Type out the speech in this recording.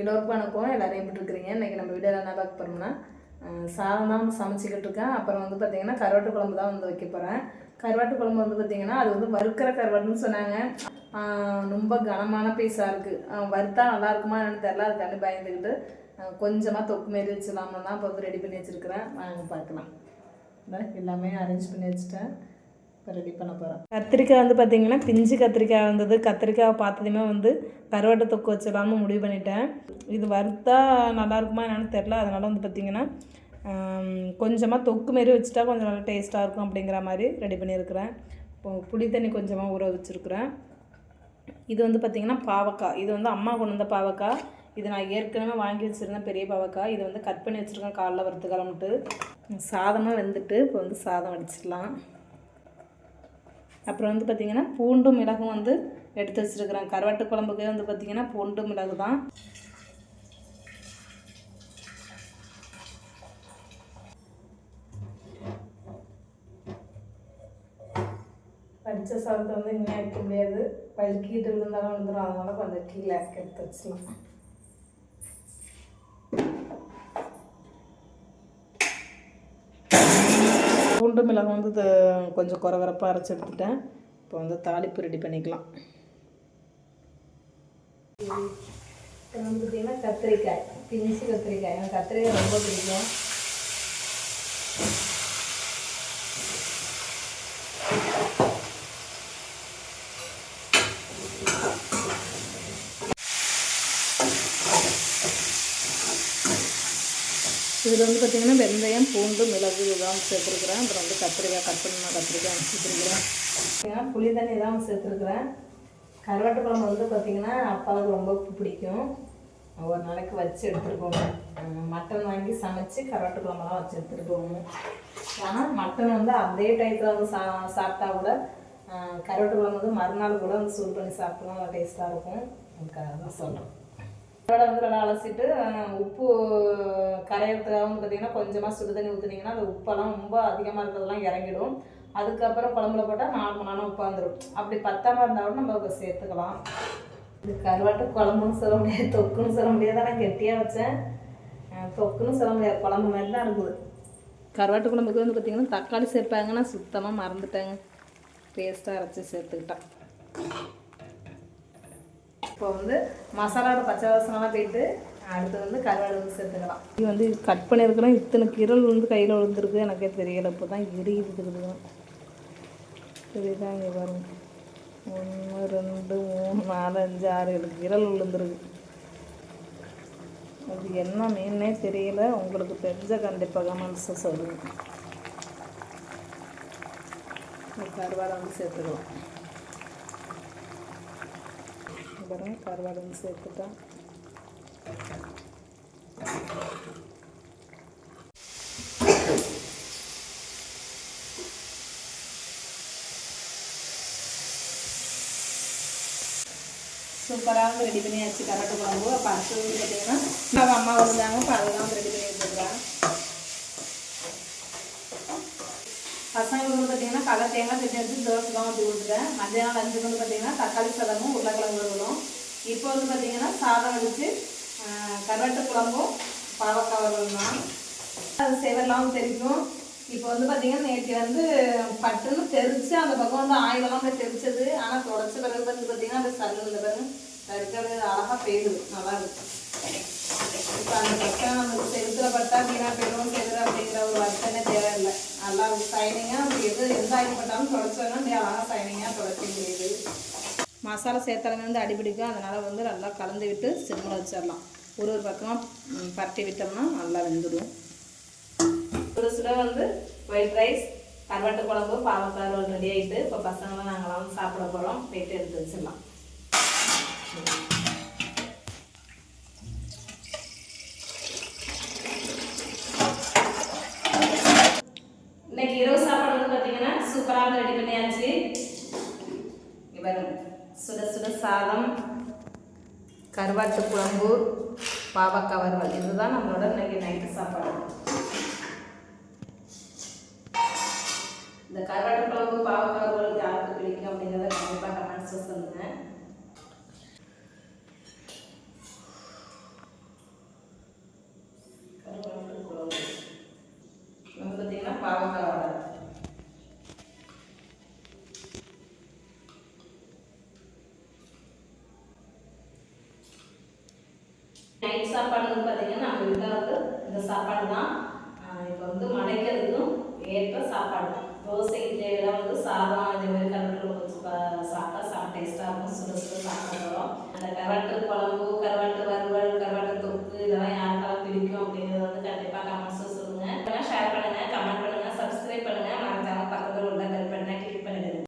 எல்லோருக்கும் வணக்கம். எல்லாரும் எப்படி இருக்கிறீங்க? இன்றைக்கி நம்ம வீடியோவில் என்ன பார்க்க போகிறோம்னா சாதம் தான் சமைச்சிக்கிட்டு இருக்கேன். அப்புறம் வந்து பார்த்திங்கன்னா கருவாட்டு குழம்பு தான் வந்து வைக்க போகிறேன் கருவாட்டு குழம்பு வந்து பார்த்திங்கன்னா அது வந்து வறுக்கிற கருவாட்டுன்னு சொன்னாங்க. ரொம்ப கனமான பீஸாக இருக்குது வறுத்தா நல்லா இருக்குமா என்னன்னு தெரில அதுக்காண்டி பயந்துக்கிட்டு கொஞ்சமாக தொக்கு மாரி வச்சிடலாம்னு தான் இப்போ வந்து ரெடி பண்ணி வச்சுருக்கிறேன். வாங்க பார்க்கலாம். எல்லாமே அரேஞ்ச் பண்ணி வச்சுட்டேன். இப்போ ரெடி பண்ண போகிறேன் கத்திரிக்காய் வந்து பார்த்தீங்கன்னா பிஞ்சு கத்திரிக்காய் வந்தது. கத்திரிக்காய் பார்த்ததுமே வந்து கருவாட்டை தொக்கு வச்சிடலாம்னு முடிவு பண்ணிட்டேன். இது வறுத்தா நல்லா இருக்குமா என்னென்னு தெரில அதனால் வந்து பார்த்திங்கன்னா கொஞ்சமாக தொக்கு மாரி வச்சுட்டா கொஞ்சம் நல்லா டேஸ்ட்டாக இருக்கும் அப்படிங்கிற மாதிரி ரெடி பண்ணியிருக்கிறேன். இப்போ புளி தண்ணி கொஞ்சமாக ஊற வச்சுருக்குறேன். இது வந்து பார்த்திங்கன்னா பாவக்காய். இது வந்து அம்மா கொண்டு வந்த பாவக்காய். இது நான் ஏற்கனவே வாங்கி வச்சுருந்தேன் பெரிய பாவக்காய். இது வந்து கட் பண்ணி வச்சுருக்கேன் காலைல வறுத்து கிளம்பிட்டு சாதமாக வெந்துட்டு இப்போ வந்து சாதம் அடிச்சிடலாம் அப்புறம் வந்து பார்த்திங்கன்னா பூண்டும் மிளகும் வந்து எடுத்து வச்சுருக்குறேன். கருவாட்டு குழம்புக்கே வந்து பார்த்திங்கன்னா பூண்டு மிளகு தான். படித்த சாதத்தை வந்து இனிமேல் வைக்க முடியாது. வழுக்கிட்டு விழுந்தாலும் விழுந்துடும் அதனால் கொஞ்சம் கீழே எடுத்து வச்சுலாம் பூண்டு மிளகு வந்து இது கொஞ்சம் குறகுறப்பாக அரைச்சி எடுத்துட்டேன். இப்போ வந்து தாளிப்பு ரெடி பண்ணிக்கலாம். இப்போ வந்து பார்த்திங்கன்னா கத்திரிக்காய் பிஞ்சு கத்திரிக்காய். எனக்கு கத்திரிக்காய் ரொம்ப பிடிக்கும். இதில் வந்து பார்த்திங்கன்னா வெந்தயம் பூண்டு மிளகு இதெல்லாம் சேர்த்துருக்குறேன். அப்புறம் வந்து கத்திரிக்காய் கட் பண்ணி கத்திரிக்காய் சேர்த்துருக்குறேன் புளி தண்ணி தான் சேர்த்துருக்குறேன். கருவாட்டு குழம்பு வந்து பார்த்திங்கன்னா அப்பாவுக்கு ரொம்ப பிடிக்கும். ஒரு நாளைக்கு வச்சு எடுத்துகிட்டு போகணும் மட்டன் வாங்கி சமைச்சு கருவாட்டு குழம்பெல்லாம் வச்சு எடுத்துகிட்டு போகணும் ஆனால் மட்டன் வந்து அதே டயத்தில் வந்து சா சாப்பிட்டா கூட அஹ் கருவாட்டு குழம்பு வந்து மறுநாள் கூட வந்து சூடு பண்ணி சாப்பிட்டா நல்லா டேஸ்ட்டாக இருக்கும். அதுக்காக தான் சொல்கிறேன் அதோட வந்து நல்லா அலசிட்டு உப்பு கரையிறதுக்காக வந்து பார்த்தீங்கன்னா கொஞ்சமாக சுடு தண்ணி ஊற்றுனீங்கன்னா அந்த உப்பெல்லாம் ரொம்ப அதிகமாக இருக்கிறதெல்லாம் இறங்கிடும். அதுக்கப்புறம் குழம்புல போட்டால் நார்மலான உப்பாக வந்துடும் அப்படி பத்தாமல் இருந்தால் கூட நம்ம இப்போ சேர்த்துக்கலாம். இது கருவாட்டு குழம்புன்னு சொல்ல முடியாது தொக்குன்னு சொல்ல முடியாது. நான் கெட்டியாக வச்சேன். தொக்குன்னு சொல்ல முடியாது. குழம்பு மாதிரி தான் இருக்குது. கருவாட்டு குழம்புக்கு வந்து பார்த்திங்கன்னா தக்காளி சேர்ப்பாங்கன்னா சுத்தமாக மறந்துட்டேங்க. பேஸ்ட்டாக அரைச்சி சேர்த்துக்கிட்டேன். இப்போ வந்து மசாலாவோட பச்சை வாசனெலாம் போயிட்டு அடுத்து வந்து கருவாடு வந்து சேர்த்துக்கலாம். இது வந்து கட் பண்ணியிருக்கிறோம். இத்தனை கிரல் வந்து கையில் விழுந்துருக்கு எனக்கே தெரியலை. இப்போ தான் எரியுது இருக்குது தெரியுதா இங்கே பாருங்க. ஒன்று ரெண்டு மூணு நாலு அஞ்சு ஆறு ஏழு கிரல் விழுந்துருக்கு அது என்ன மீன்னே தெரியல. உங்களுக்கு தெரிஞ்ச கண்டிப்பாக கமெண்ட்ஸை சொல்லுங்கள் கருவாடை வந்து சேர்த்துக்கலாம். பாருங்க கருவாடு வந்து சூப்பராக ரெடி பண்ணியாச்சு கரட்டு குழம்பு. அப்போ அடுத்தது பார்த்தீங்கன்னா அம்மா வந்தாங்க இப்போ அதெல்லாம் வந்து ரெடி பண்ணி வச்சுருக்கிறேன் பசங்களுக்கு கடை தேங்காய் சட்னி எடுத்து தோசை தான் ஊற்றி கொடுத்துட்டேன் மத்தியானம் லஞ்சுக்கு வந்து பார்த்தீங்கன்னா தக்காளி சாதமும் உருளைக்கிழங்கு வறுவலும். இப்போ வந்து பார்த்தீங்கன்னா சாதம் வச்சு கருவாட்டு குழம்பும் பாவக்காய் வறுவல் தான். அது செவரெல்லாம் தெரிக்கும் இப்போ வந்து பார்த்தீங்கன்னா நேற்று வந்து பட்டுன்னு தெரிச்சு அந்த பக்கம் வந்து ஆயிலெல்லாம் போய் தெரிச்சது ஆனால் தொடச்ச பிறகு வந்து பார்த்தீங்கன்னா அந்த சல்லு இந்த பிறகு இருக்கிறது அழகாக பெய்யுது. நல்லா இருக்கும் இப்போ அந்த பக்கம் அந்த செலுத்துல பட்டா வீணா போயிடும். ஒரு வருத்தமே தேவையில்லை நல்லா சைனிங்காக அப்படி எது எந்த ஆயில் பட்டாலும் தொடச்சோன்னா நீ அழகாக சைனிங்காக தொடச்சி முடியுது மசாலா சேர்த்தாலுமே வந்து அடிபிடிக்கும் அதனால் வந்து நல்லா கலந்து விட்டு சிம்மில் வச்சிடலாம் ஒரு ஒரு பக்கமாக பரட்டி விட்டோம்னா நல்லா வெந்துடும் ஒரு சில வந்து ஒயிட் ரைஸ் கருவாட்டு குழம்பு பாவக்காய் ரெடி ஆகிட்டு இப்போ பசங்களாம் நாங்களாம் சாப்பிட போகிறோம் போயிட்டு எடுத்து வச்சிடலாம் இன்னைக்கு இரவு சாப்பாடு வந்து பார்த்தீங்கன்னா சூப்பராக ரெடி பண்ணியாச்சு. பாருங்க. சுட சுட சாதம் கருவாட்டு குழம்பு பாவக்காய் வறுவல். இதுதான் நம்மளோட இன்னைக்கு நைட்டு சாப்பாடு. இந்த கருவாட்டு குழம்பு பாவக்காய் வறுவல் யாருக்கு பிடிக்கும் அப்படிங்கிறத கண்டிப்பாக கமெண்ட்ஸில் சொல்லுங்கள் சாப்பாடு வந்து பார்த்தீங்கன்னா நம்ம வீட்டில் வந்து இந்த சாப்பாடு தான். இப்போ வந்து மடைக்கிறதுக்கும் ஏற்ற சாப்பாடு தான். தோசை இட்லி வந்து சாதம் இதே மாதிரி கருவாட்டு வச்சு பா- சாப்பிட்டா டேஸ்ட்டாக இருக்கும் சுட சுட சாப்பிட வரும் அந்த கருவாட்டு குழம்பு கருவாட்டு வறுவல்